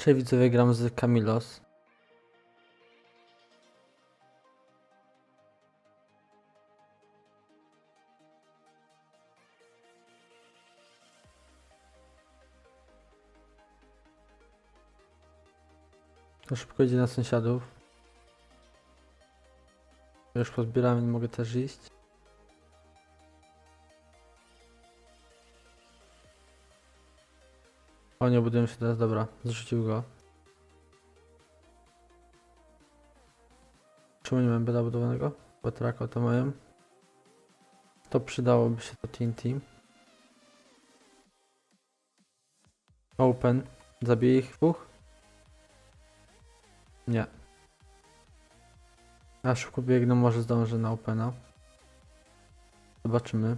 Cześć widzowie, gram z Kamilos. To szybko idzie na sąsiadów. Już pozbierałem, nie mogę też iść. Nie budują się teraz, dobra, zrzucił go. Czemu nie mam beda budowanego? Bo to mają. To przydałoby się to TNT. Open. Zabiję ich dwóch? Nie. A szybko biegną, może zdążę na Opena. Zobaczymy.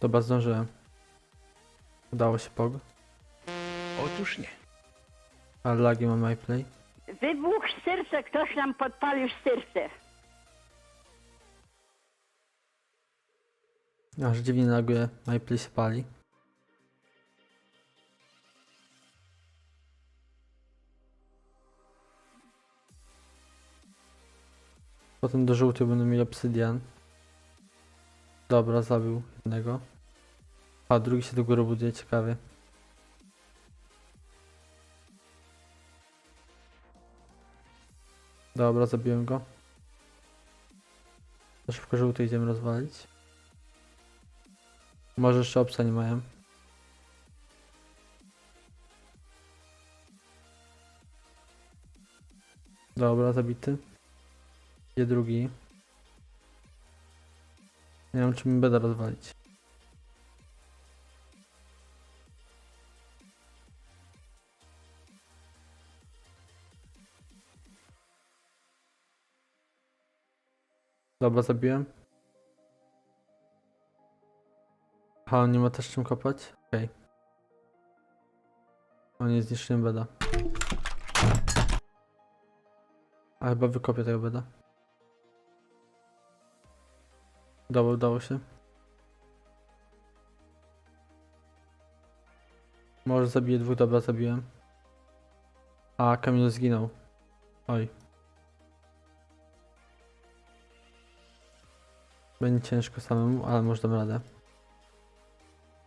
Dobra, zdążyłem. Udało się pog. Otóż nie. Ale lagi mam MyPlay. Wybuch serca, ktoś nam podpalił serce. Aż dziwnie nagle MyPlay się pali. Potem do żółtych będą mieli obsydian. Dobra, zabił jednego. A drugi się do góry buduje, ciekawie. Dobra, zabiłem go. To szybko żółty idziemy rozwalić. Może jeszcze obsa nie mają. Dobra, zabity. Gdzie drugi? Nie wiem, czy mi beda rozwalić. Dobra, zabiłem. Aha, on nie ma też czym kopać? Okej. O, nie zniszczyłem beda. A chyba wykopię tego beda. Dobra, udało się. Może zabiję dwóch, dobra, zabiłem. A, Kamil zginął. Oj. Będzie ciężko samemu, ale może dam radę.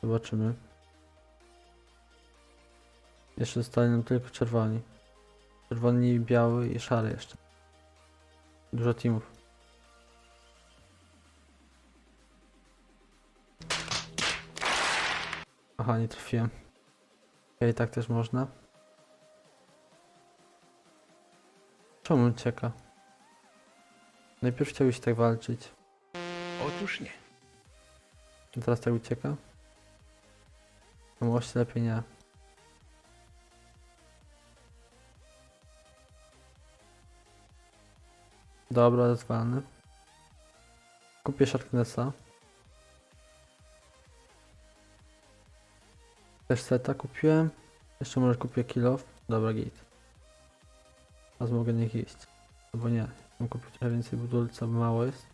Zobaczymy. Jeszcze zostali nam tylko czerwoni. Czerwoni, biały i szary jeszcze. Dużo teamów. Aha, nie trafiłem. Okej, tak też można. Czemu ucieka? Najpierw chciałbyś tak walczyć. Otóż nie. A teraz tak ucieka? No właśnie lepiej nie. Dobra, rozwalny. Kupię Sharknessa. Też seta kupiłem. Jeszcze może kupię kill off. Dobra, git. Teraz mogę niech iść. Albo nie. Mam kupić trochę więcej budulca, bo mało jest.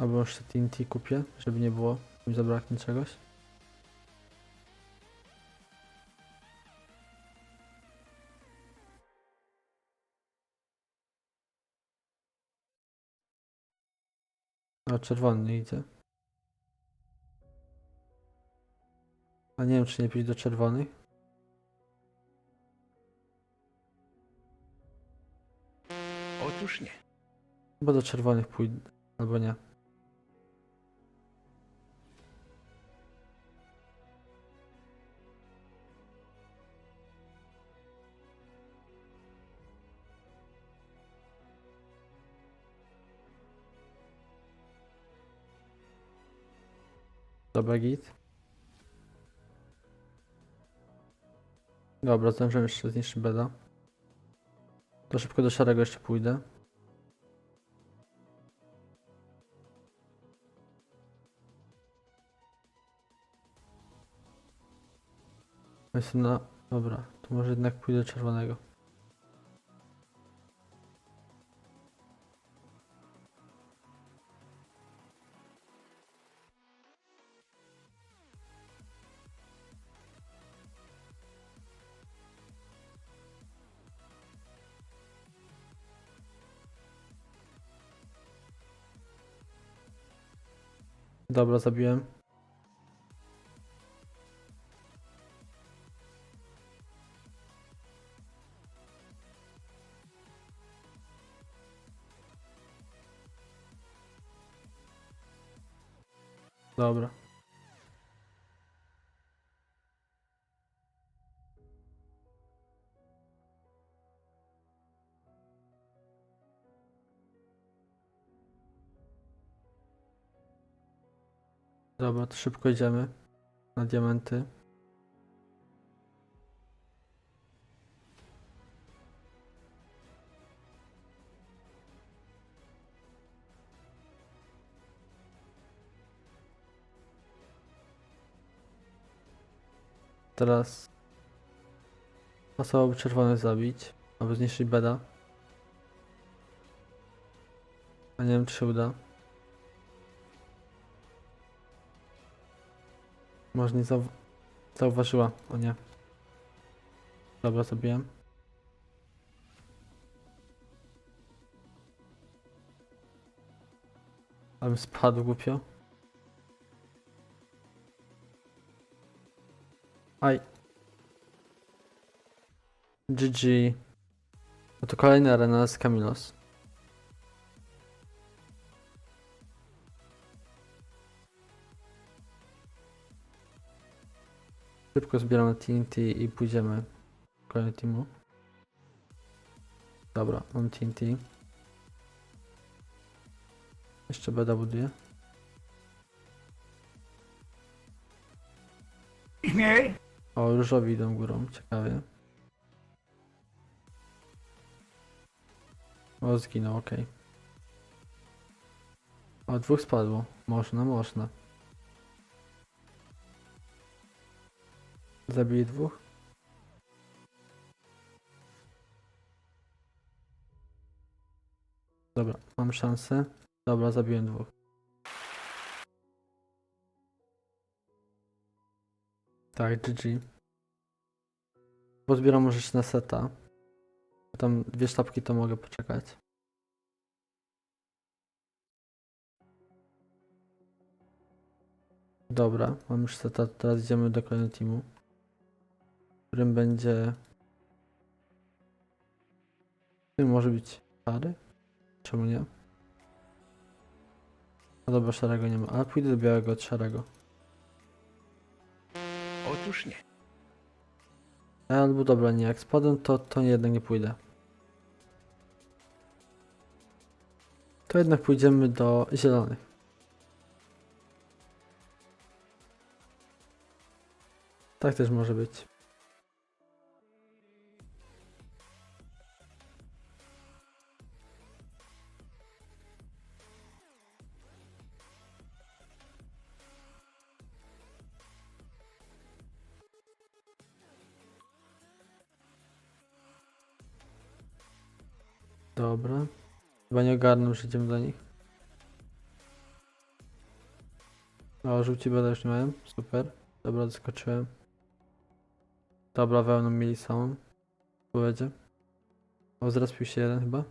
Albo jeszcze TNT kupię, żeby nie było, mi zabraknie czegoś. A czerwony nie idzie. A nie wiem, czy nie pójść do czerwonych. Otóż nie. Chyba do czerwonych pójdę, albo nie. Dobra, git. Dobra, zdążyłem jeszcze zniszczyć beda. To szybko do szarego jeszcze pójdę. Jestem na... Dobra, to może jednak pójdę czerwonego. Dobra, zabiłem. Dobra. Dobra, to szybko idziemy na diamenty. Teraz pasowałoby czerwonych zabić, aby zniszczyć beda. A nie wiem czy się uda. Może nie zau zauważyła, o nie. Dobra, zabiłem. Ale spadł głupio. Aj. GG. No to kolejna arena z Kamilos. Szybko zbieramy TNT i pójdziemy do kolejnego teamu. Dobra, mam TNT. Jeszcze beda buduje. Śmiej! O, różowi idą górą, ciekawie. O, zginął, okej. O, dwóch spadło. Można, można. Zabili dwóch? Dobra, mam szansę. Dobra, zabiłem dwóch. Tak, GG. Pozbieram może jeszcze na seta. Tam dwie sztabki to mogę poczekać. Dobra, mam już seta, teraz idziemy do kolejnego teamu. Którym będzie... Tym może być szary? Czemu nie? No dobra, szarego nie ma, ale pójdę do białego od szarego. Otóż nie. E, Albo dobra, nie, jak spadłem, to, to jednak nie pójdę. To jednak pójdziemy do zielonych. Tak też może być. Dobra. Chyba nie ogarnę, że idziemy do nich. O, żółci bada już nie mają. Super. Dobra, zaskoczyłem. Dobra, wełną mieli samą. Powiedzie. O, zrespił się jeden chyba.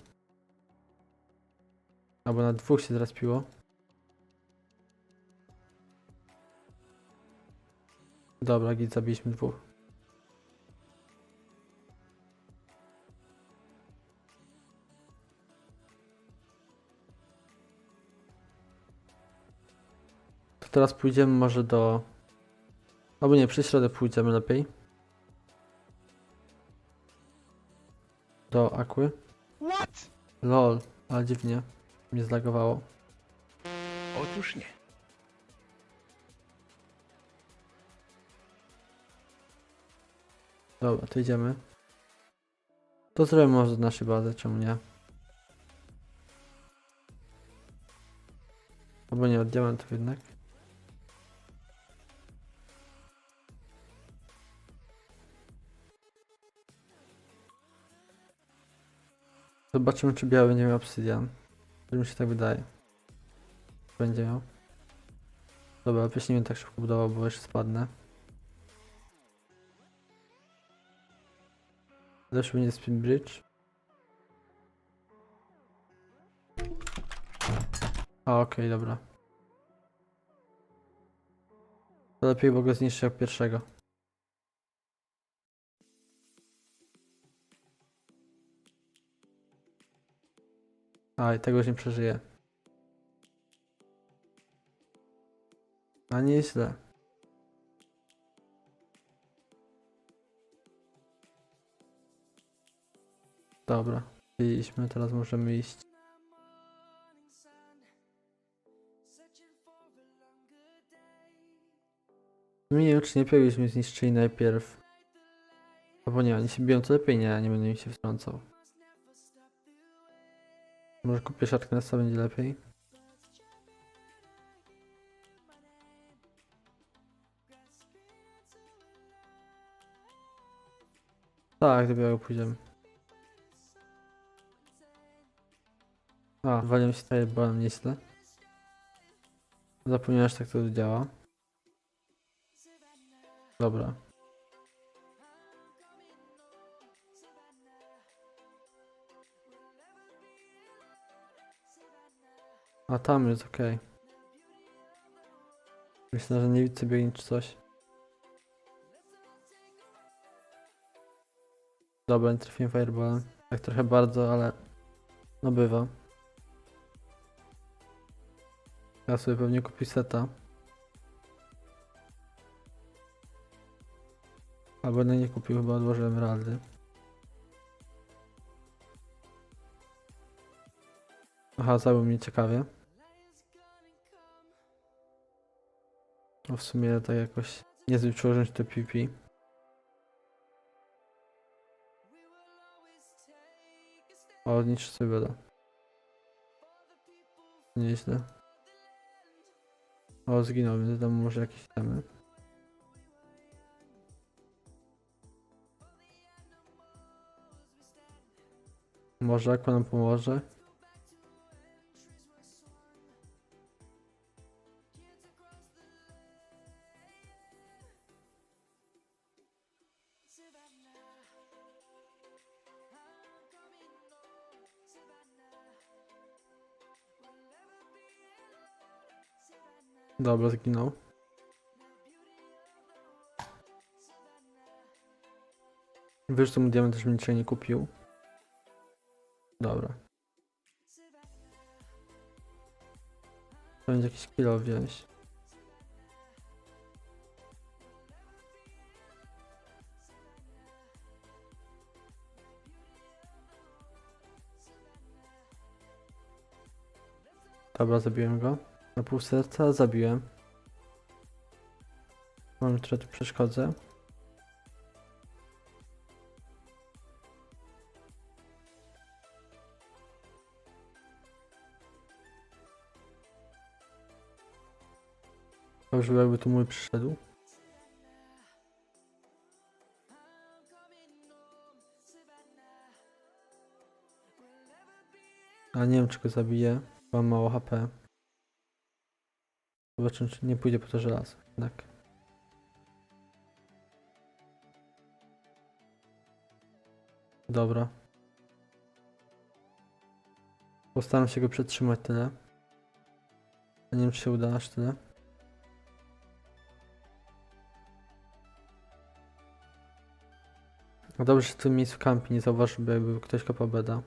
Albo na dwóch się zrespiło. Dobra, git, zabiliśmy dwóch. Teraz pójdziemy może do... Albo nie, przez środę pójdziemy lepiej. Do Aquy. What? Lol, ale dziwnie. Mnie zlagowało. Otóż nie. Dobra, to idziemy. To zrobimy może do naszej bazy, czemu nie? Albo nie, od diamentów jednak. Zobaczymy, czy biały nie miał obsydian. Mi się tak wydaje. Będzie miał. Dobra, lepiej nie tak szybko budował, bo jeszcze spadnę. Zeszły nie spin bridge. Okej, dobra. To lepiej bo go zniszczy jak pierwszego. A, i tego już nie przeżyje. A nieźle. Dobra, byliśmy, teraz możemy iść. Nie wiem, czy nie powinniśmy zniszczyli najpierw. Albo nie, oni się biją, to lepiej nie, nie będę im się wtrącał. Może kupię sobie, będzie lepiej. Tak, do białego pójdziemy. A, waliłem się tutaj, byłem nieźle. Zapomniałem, że tak to działa. Dobra. A tam jest ok. Myślę, że nie widzę biegnie czy coś. Dobra, nie trafiłem fireballem. Tak trochę bardzo, ale no bywa. Ja sobie pewnie kupię seta. Albo no nie kupił, chyba odłożyłem emeraldy. Aha, zabił mnie ciekawie. No w sumie tak jakoś niezbyt przełożyć to PP. O, niszczy sobie beda. Nieźle. O, zginął, więc dam może jakieś temy. Może jak nam pomoże? Dobra, zginął. Wiesz, że mu diament też niczego nie kupił. Dobra. To będzie jakiś kilo wziąć. Dobra, zabiłem go. Na pół serca zabiłem. Mam trochę tu przeszkodzę. Dobrze, by jakby tu mój przyszedł. A nie wiem, czy go zabiję. Mam mało HP. Zobaczymy, czy nie pójdzie po to żelazo. Tak. Dobra. Postaram się go przetrzymać tyle. Nie wiem, czy się uda aż tyle. Dobrze, że w tym miejscu kampi nie zauważył, by ktoś kopał beda.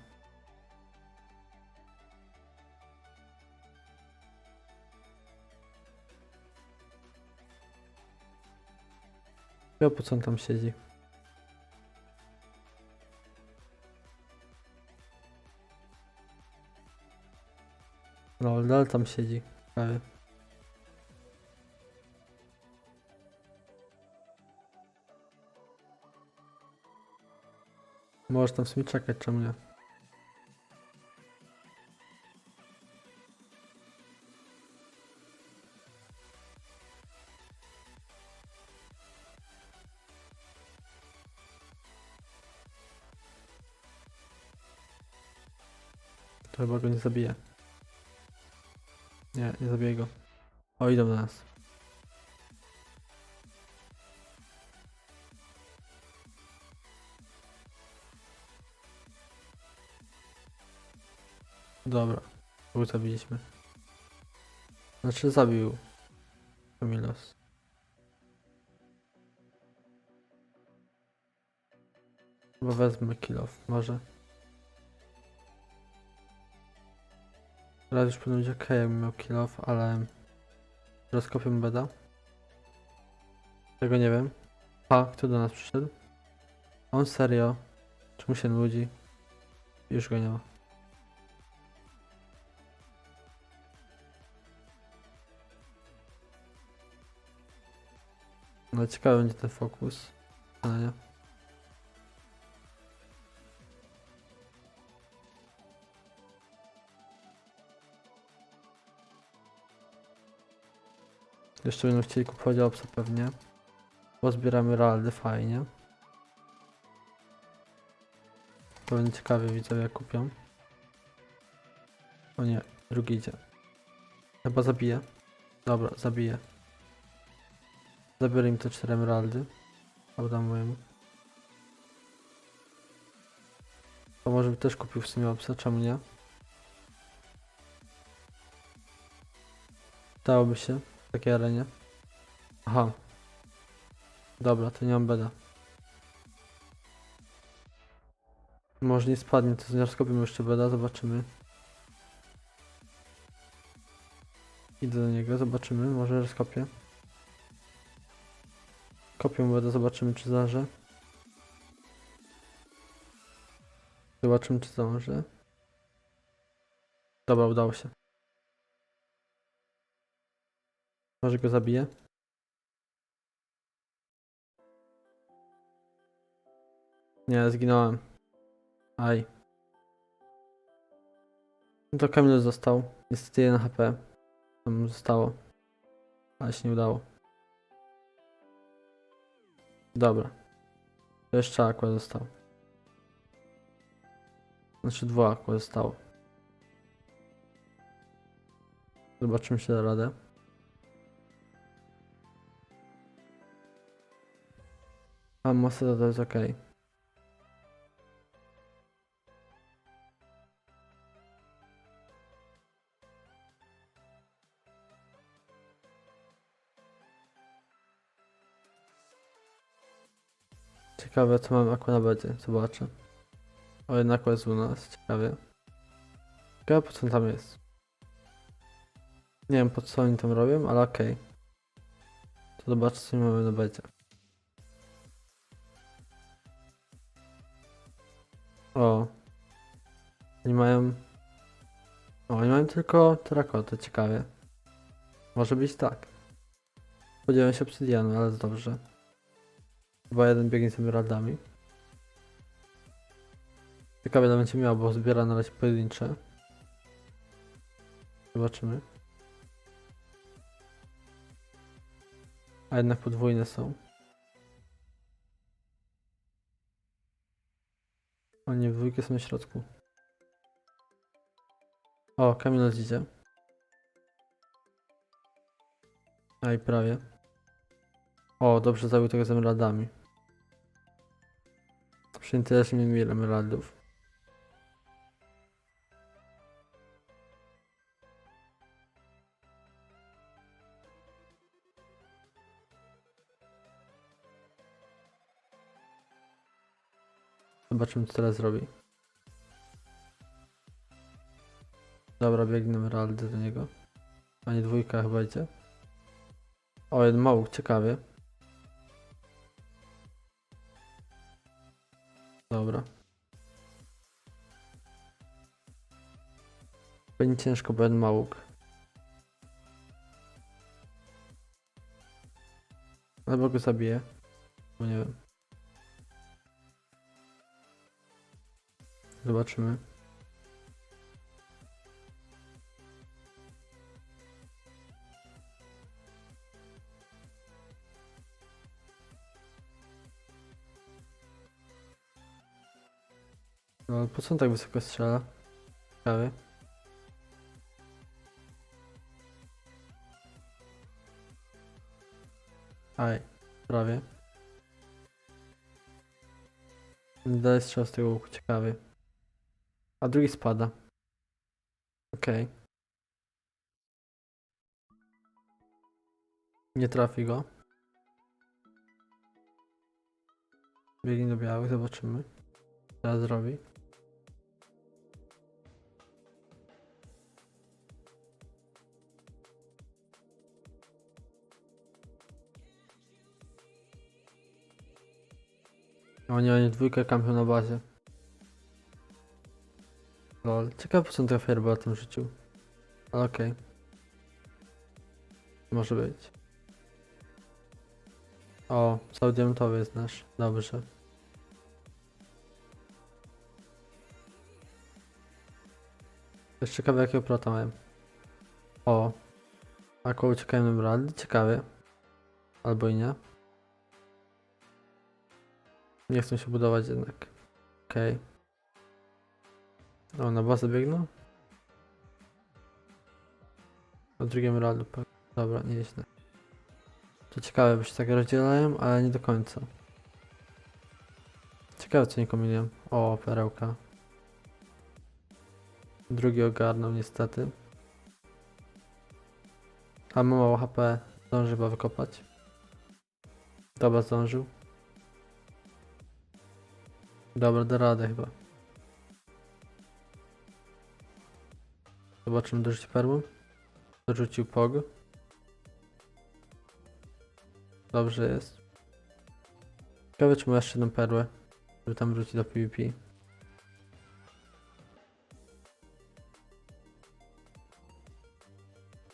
Ja po co on tam siedzi? No, dalej tam siedzi. Prawie. Możesz tam w sumie czekać, czemu nie? go nie zabije. Nie, nie zabiję go. O, idą do nas. Dobra, go zabiliśmy. Znaczy zabił Kamilos. Chyba wezmę kilof, może. Teraz już powinno być ok, jakbym miał kill off, ale... Rozkopię beda. Tego nie wiem. A, kto do nas przyszedł? On serio? Czemu się nudzi? Już go nie ma. No ciekawy będzie ten fokus. Ale nie. Jeszcze będą chcieli kupować obsa pewnie. Bo zbieramy realdy fajnie. To będzie ciekawie widzowie jak kupią. O nie, drugi idzie. Chyba zabije. Dobra, zabije. Zabiorę im te cztery emeraldy. Oddam mojemu. To może by też kupił w sumie obsa, czemu nie? Dałoby się w takiej arenie. Aha. Dobra, to nie mam beda. Może nie spadnie, to zniarskopimy jeszcze beda, zobaczymy. Idę do niego, zobaczymy, może rozkopię. Kopię beda, zobaczymy czy zdążę. Zobaczymy czy zdążę. Dobra, udało się. Może go zabiję? Nie, zginąłem. Aj. No to Kamil został. Niestety 1 HP. Tam zostało. Ale się nie udało. Dobra. To jeszcze aqua został. Znaczy dwa aqua zostało. Zobaczymy czy da radę. A masę to jest ok. Ciekawe co mamy aqua na bedzie, zobaczę. O jednak jest u nas, ciekawie. Ciekawe po co tam jest. Nie wiem po co oni tam robią, ale okej. To zobaczę co mamy na bedzie. O. Oni mają... O, oni mają tylko terakotę, ciekawie. Może być tak. Spodziewałem się obsydianu, ale dobrze. Chyba jeden biegnie z emeraldami. Ciekawe ile będzie miał, bo zbiera na razie pojedyncze. Zobaczymy. A jednak podwójne są. O nie, w dwójkę są na środku. O, Kamil idzie. A i prawie. O, dobrze zabił tego z emeraldami. Przyjęty też nie emeraldów. Zobaczymy co teraz zrobi. Dobra, biegnie emeraldy do niego. A nie dwójka chyba idzie. O, jeden małuk, ciekawie. Dobra. Będzie ciężko, bo jeden małuk. Albo go zabiję. Bo nie wiem. Zobaczymy. No ale po co on tak wysoko strzela? Ciekawe. Aj, prawie. Daje strzał z tego łuku, ciekawy. A drugi spada. Okej. Nie trafi go. Biegnie do białych, zobaczymy. Teraz zrobi. Oni, oni dwójkę kampią na bazie. Lol. Ciekawe po co on fireballa tym rzucił. Ale okej. Może być. O, cały diamentowy jest nasz. Dobrze. Jest ciekawe jakiego prota mają. O. A koło uciekają na Emeraldy? Ciekawie. Albo i nie. Nie chcą się budować jednak. Okej. O, na bazę biegną? Do drugiego Emeraldu. pe- Dobra, nieźle. To ciekawe, bo się tak rozdzielają, ale nie do końca. Ciekawe co nie kombinują. O, perełka. Drugi ogarnął niestety. A ma mało HP. Zdąży chyba wykopać. Dobra, zdążył. Dobra, da radę chyba. Zobaczymy, dorzuci perłę. Dorzucił pog. Dobrze jest. Ciekawe, czy ma jeszcze jedną perłę, żeby tam wrócić do PvP.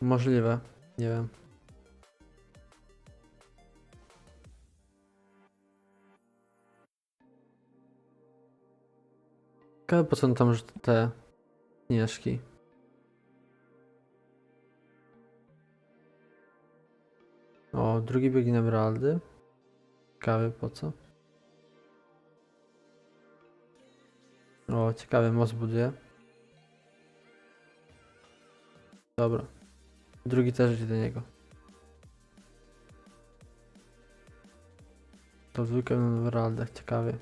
Możliwe, nie wiem. Ciekawe, po co on tam te śnieżki. Drugi biegnie Emeraldy. Ciekawe po co. O, ciekawy most buduje. Dobra. Drugi też idzie do niego. To dwójkę na Emeraldach, ciekawie.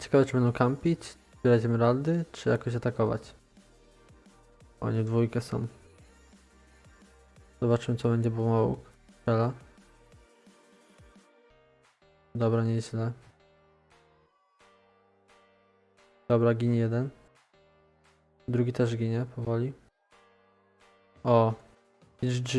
Ciekawe czy będą kampić, zbierać emeraldy, czy jakoś atakować. Oni w dwójkę są. Zobaczymy co będzie, bo ma łuk. Strzela. Dobra, nieźle. Dobra, ginie jeden. Drugi też ginie powoli. O, GG.